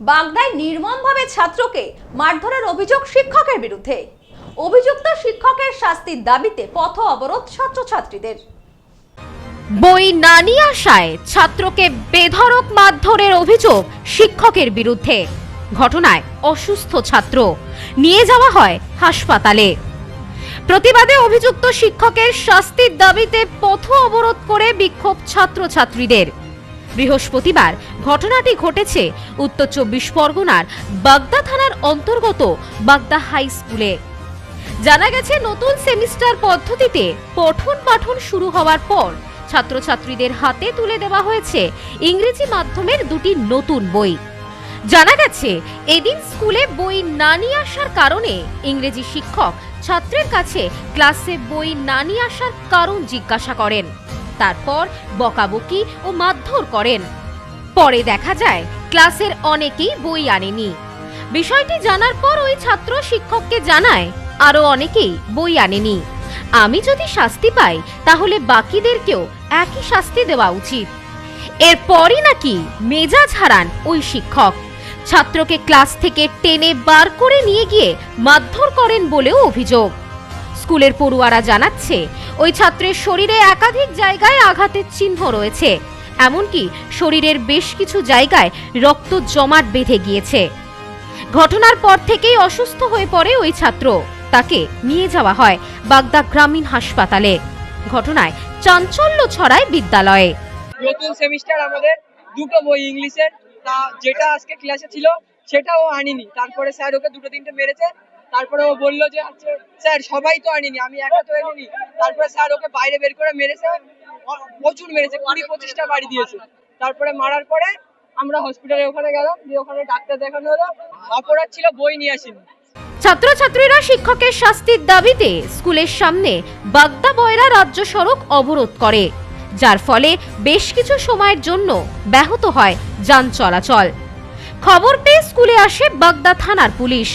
বাগদায় নির্মমভাবে ছাত্রকে মারধরের অভিযোগ শিক্ষকের বিরুদ্ধে। অভিযুক্ত শিক্ষকের শাস্তির দাবিতে পথ অবরোধ ছাত্রছাত্রীদের। বই না নিয়ে আসায় ছাত্রকে বেধড়ক মারধরের অভিযোগ শিক্ষকের বিরুদ্ধে। ঘটনায় অসুস্থ ছাত্র। নিয়ে যাওয়া হয় হাসপাতালে। প্রতিবাদে অভিযুক্ত শিক্ষকের শাস্তির দাবিতে পথ অবরোধ করে বিক্ষোভ ছাত্রছাত্রীদের। বৃহস্পতিবার ঘটনাটি ঘটেছে উত্তর চব্বিশ পরগনার বাগদা থানার অন্তর্গত বাগদা হাই স্কুলে। জানা গেছে, নতুন সেমিস্টার পদ্ধতিতে পঠন পাঠন শুরু হওয়ার পর ছাত্রছাত্রীদের হাতে তুলে দেওয়া হয়েছে ইংরেজি মাধ্যমের দুটি নতুন বই। জানা গেছে, এদিন স্কুলে বই না নিয়ে আসার কারণে ইংরেজি শিক্ষক ছাত্রের কাছে ক্লাসে বই না নিয়ে আসার কারণ জিজ্ঞাসা করেন। তারপর বকাবকি ও মারধর করেন। পরে দেখা যায়, ক্লাসের অনেকেই বই আনেনি। বিষয়টি জানার পর ওই ছাত্র শিক্ষককে জানায়, আরও অনেকেই বই আনেনি। আমি যদি শাস্তি পাই, তাহলে বাকিদেরকেও একই শাস্তি দেওয়া উচিত। এরপরই নাকি মেজাজ হারান ওই শিক্ষক। ছাত্রকে ক্লাস থেকে টেনে বার করে নিয়ে গিয়ে মারধর করেন বলেও অভিযোগ। স্কুলের পড়ুয়ারা জানাচ্ছে, ওই ছাত্রের শরীরে একাধিক জায়গায় আঘাতের চিহ্ন রয়েছে। এমনকি শরীরের বেশ কিছু জায়গায় রক্ত জমাট বেঁধে গিয়েছে। ঘটনার পর থেকেই অসুস্থ হয়ে পড়ে ওই ছাত্র। তাকে নিয়ে যাওয়া হয় বাগদা গ্রামীণ হাসপাতালে। ঘটনায় চাঞ্চল্য ছড়ায় বিদ্যালয়ে। নতুন সেমিস্টার আমাদের, দুটো বই ইংলিশের তা যেটা আজকে ক্লাসে ছিল, সেটাও আনিনি। তারপরে স্যার ওকে দুটো তিনটে মেরেছে। তারপরে ও বলল যে হচ্ছে স্যার, সবাই তো আনিনি, আমি একা তো আনিনি তারপরে স্যার ওকে বাইরে বের করে মেরেছে প্রচুর মেরেছে, কুড়ি পঁচিশটা বাড়ি দিয়েছে। তারপরে মারার পরে আমরা হসপিটালে ওখানে গেলাম, দিয়ে ওখানে ডাক্তার দেখানো হলো, অপরাধ ছিল, বই নিয়ে আসিনি। ছাত্রছাত্রীরা শিক্ষকের শাস্তির দাবিতে স্কুলের সামনে বাগদা বয়রা রাজ্য সড়ক অবরোধ করে, যার ফলে বেশ কিছু সময়ের জন্য ব্যাহত হয় যান চলাচল। খবর পেয়ে স্কুলে আসে বাগদা থানার পুলিশ।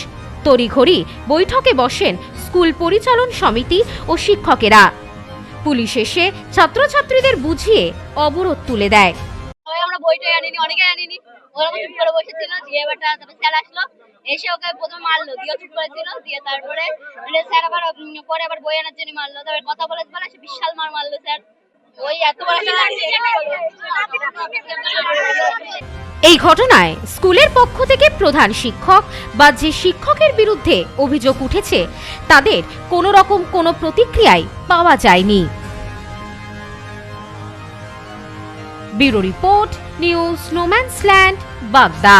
তড়িঘড়ি বৈঠকে বসেন স্কুল পরিচালন সমিতি ও শিক্ষকেরা। পুলিশ এসে ছাত্রছাত্রীদের বুঝিয়ে অবরোধ তুলে দেয়। ওকে মানে স্যার আবার পরে আবার বই আনার কথা বলে বিশাল মার মারলো স্যার। ওই এত বড় এই ঘটনায় স্কুলের পক্ষ থেকে প্রধান শিক্ষক বা যে শিক্ষকের বিরুদ্ধে অভিযোগ উঠেছে, তাদের কোনো রকম কোনো প্রতিক্রিয়াই পাওয়া যায়নি। Bureau report, news স্নোম্যান্সল্যান্ড Bagda.